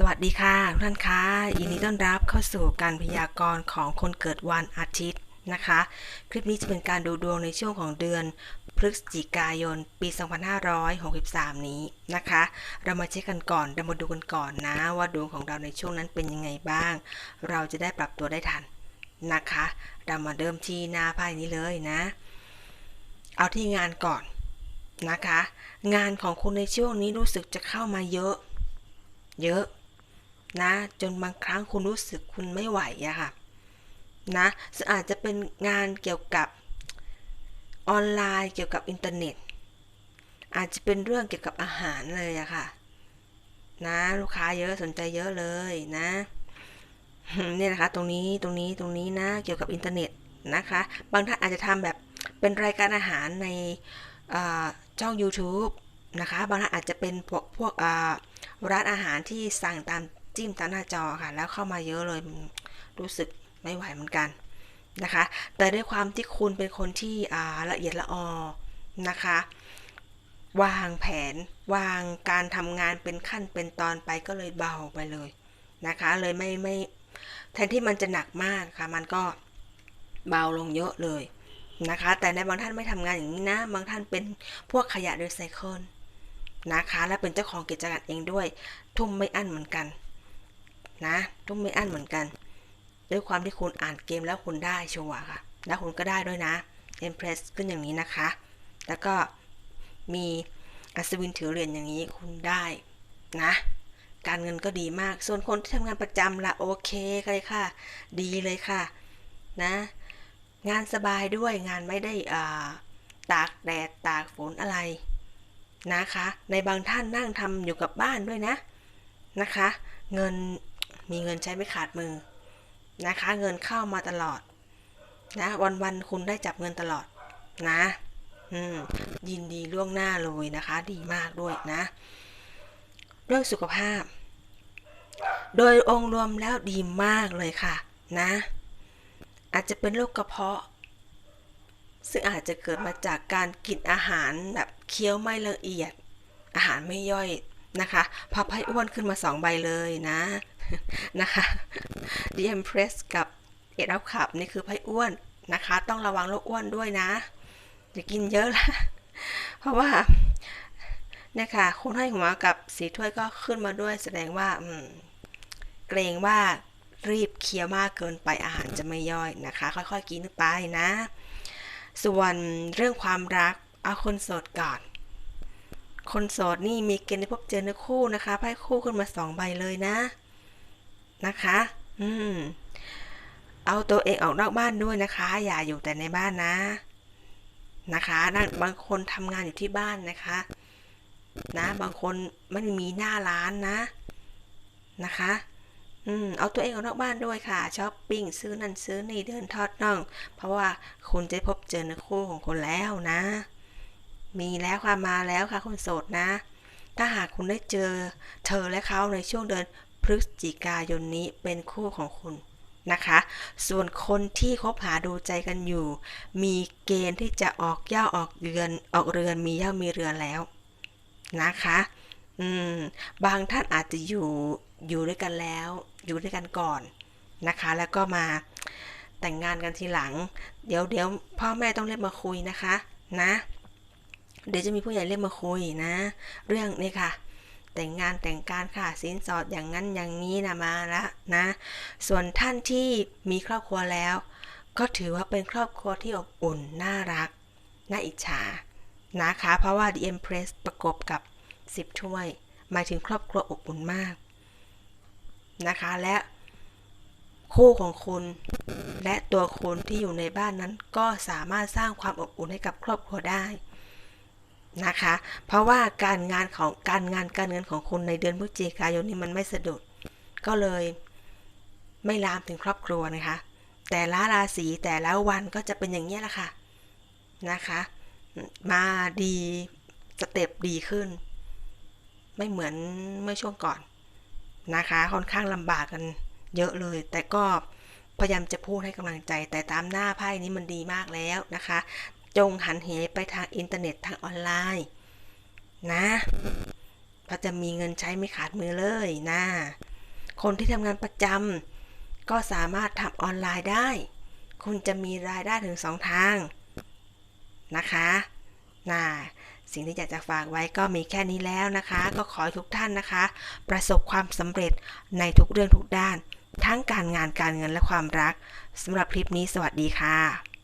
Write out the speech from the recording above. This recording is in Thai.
สวัสดีค่ะทุกท่านคะยินดีต้อนรับเข้าสู่การพยากรณ์ของคนเกิดวันอาทิตย์นะคะ คลิปนี้จะเป็นการดูดวงในช่วงของเดือนพฤศจิกายน ปี 2563 นี้นะคะ เรามาเช็คกันก่อนเรามาดูกันก่อนนะ ว่าดวงของเราในช่วงนั้นเป็นยังไงบ้าง เราจะได้ปรับตัวได้ทันนะคะ เรามาเริ่มที่หน้าไพ่นี้เลยนะ เอาที่งานก่อนนะคะ งานของคุณในช่วงนี้รู้สึกจะเข้ามาเยอะ เยอะ นะ จนบางครั้งคุณรู้สึกคุณไม่ไหวอะค่ะนะซึ่งอาจจะเป็นงานเกี่ยวกับออนไลน์เกี่ยวกับอินเทอร์เน็ต อาจจะเป็นเรื่องเกี่ยวกับอาหารเลยอะค่ะ นะ ลูกค้าเยอะสนใจเยอะเลยนะเนี่ยนะคะ ตรงนี้ตรงนี้ตรงนี้นะ เกี่ยวกับอินเทอร์เน็ตนะคะ บางท่านอาจจะทำแบบเป็นรายการอาหารในช่อง YouTube นะคะ บางท่านอาจจะเป็นพวกพวกร้านอาหารที่สั่งตาม จิ้มตามหน้าจอค่ะ แล้วเข้ามาเยอะเลยรู้สึกไม่ไหวเหมือนกันนะคะ แต่ด้วยความที่คุณเป็นคนที่ละเอียดละออนะคะ วางแผนวางการทำงานเป็นขั้นเป็นตอนไปก็เลยเบาไปเลยนะคะ เลยไม่ไม่แทนที่มันจะหนักมากค่ะ มันก็เบาลงเยอะเลยนะคะ แต่ในบางท่านไม่ทำงานอย่างนี้นะ บางท่านเป็นพวกขยะรีไซเคิลนะคะ และเป็นเจ้าของกิจการเองด้วย ทุ่มไม่อั้นเหมือนกัน นะทุ่มไม่อั้นเหมือนกัน ด้วยความที่คุณอ่านเกมแล้วคุณได้ชัวร์ค่ะ แล้วคุณก็ได้ด้วยนะ e m p r e s s ขึ้นอย่างนี้นะคะ แล้วก็มีอัศวินถือเหรียญอย่างนี้คุณได้นะ การเงินก็ดีมาก ส่วนคนที่ทำงานประจำละโอเคเลยค่ะ ดีเลยค่ะ นะ งานสบายด้วยงานไม่ได้ตากแดดตากฝนอะไรนะคะ ในบางท่านนั่งทำอยู่กับบ้านด้วยนะนะคะ เงิน มีเงินใช้ไม่ขาดมือนะคะ เงินเข้ามาตลอด นะวันวันคุณได้จับเงินตลอดนะ อืม ยินดีล่วงหน้าเลยนะคะ ดีมากด้วยนะ เรื่องสุขภาพ โดยองค์รวมแล้วดีมากเลยค่ะ นะ อาจจะเป็นโรคกระเพาะ ซึ่งอาจจะเกิดมาจากการกินอาหารแบบเคี้ยวไม่ละเอียด อาหารไม่ย่อยนะคะพับให้อ้วนขึ้นมา2ใบเลยนะ นะคะ The Empress กับเอ็ดอัพขับนี่คือไพ่อ้วนนะคะ ต้องระวังโรคอ้วนด้วยนะ อย่ากินเยอะละเพราะว่าเนี่ยค่ะคุณให้หัวกับสีถ้วยก็ขึ้นมาด้วยแสดงว่าเกรงว่ารีบเคี้ยวมากเกินไปอาหารจะไม่ย่อยนะคะ ค่อยๆกินไปนะ ส่วนเรื่องความรักเอาคนโสดก่อน คนโสดนี่มีเกณฑ์ได้พบเจอเนื้อคู่นะคะไพ่คู่ขึ้นมาสองใบเลยนะ นะคะ อืม เอาตัวเองออกนอกบ้านด้วยนะคะ อย่าอยู่แต่ในบ้านนะ นะคะนั่นบางคนทำงานอยู่ที่บ้านนะคะ นะ บางคนไม่มีหน้าร้านนะ นะคะ อืม เอาตัวเองออกนอกบ้านด้วยค่ะ ช้อปปิ้งซื้อนั่นซื้อนี่เดินทอดน่อง เพราะว่าคุณจะพบเจอในคู่ของคนแล้วนะ มีแล้วค่ะมาแล้วค่ะคนโสดนะถ้าหากคุณได้เจอเธอและเขาในช่วงเดือน พฤศจิกายนนี้เป็นคู่ของคุณนะคะ ส่วนคนที่คบหาดูใจกันอยู่ มีเกณฑ์ที่จะออกเย่าออกเรือนออกเรือนมีย่ามีเรือนแล้วนะคะอืมบางท่านอาจจะอยู่อยู่ด้วยกันแล้ว อยู่ด้วยกันก่อนนะคะ แล้วก็มาแต่งงานกันทีหลัง เดี๋ยวเดี๋ยวพ่อแม่ต้องเรียกมาคุยนะคะนะ เดี๋ยวจะมีผู้ใหญ่เรียกมาคุยนะ เรื่องนี้ค่ะ แต่งงานแต่งการค่ะสินสอดอย่างนั้นอย่างนี้นะมาแล้วนะ ส่วนท่านที่มีครอบครัวแล้ว ก็ถือว่าเป็นครอบครัวที่อบอุ่นน่ารัก น่าอิจฉานะคะ เพราะว่า The Empress ประกบกับ 10 ถ้วย หมายถึงครอบครัวอบอุ่นมากนะคะ และคู่ของคุณ และตัวคุณที่อยู่ในบ้านนั้นก็สามารถสร้างความอบอุ่นให้กับครอบครัวได้ นะคะ เพราะว่าการงานของการงานการเงินของคุณในเดือนพฤศจิกายนนี้มันไม่สะดุด ก็เลยไม่ลามถึงครอบครัวนะคะ แต่ละราศีแต่ละวันก็จะเป็นอย่างนี้แหละค่ะนะคะ มาดีสเต็ปดีขึ้น ไม่เหมือนเมื่อช่วงก่อนนะคะ ค่อนข้างลำบากกันเยอะเลย แต่ก็พยายามจะพูดให้กำลังใจ แต่ตามหน้าไพ่นี้มันดีมากแล้วนะคะ จงหันเหไปทางอินเทอร์เน็ตทางออนไลน์ นะเพราะจะมีเงินใช้ไม่ขาดมือเลยนะ คนที่ทำงานประจำก็สามารถทำออนไลน์ได้ คุณจะมีรายได้ถึงสองทาง นะคะน่าสิ่งที่อยากจะฝากไว้ก็มีแค่นี้แล้วนะคะ ก็ขอให้ทุกท่านนะคะ ประสบความสำเร็จในทุกเรื่องทุกด้าน ทั้งการงานการเงินและความรักสำหรับคลิปนี้สวัสดีค่ะ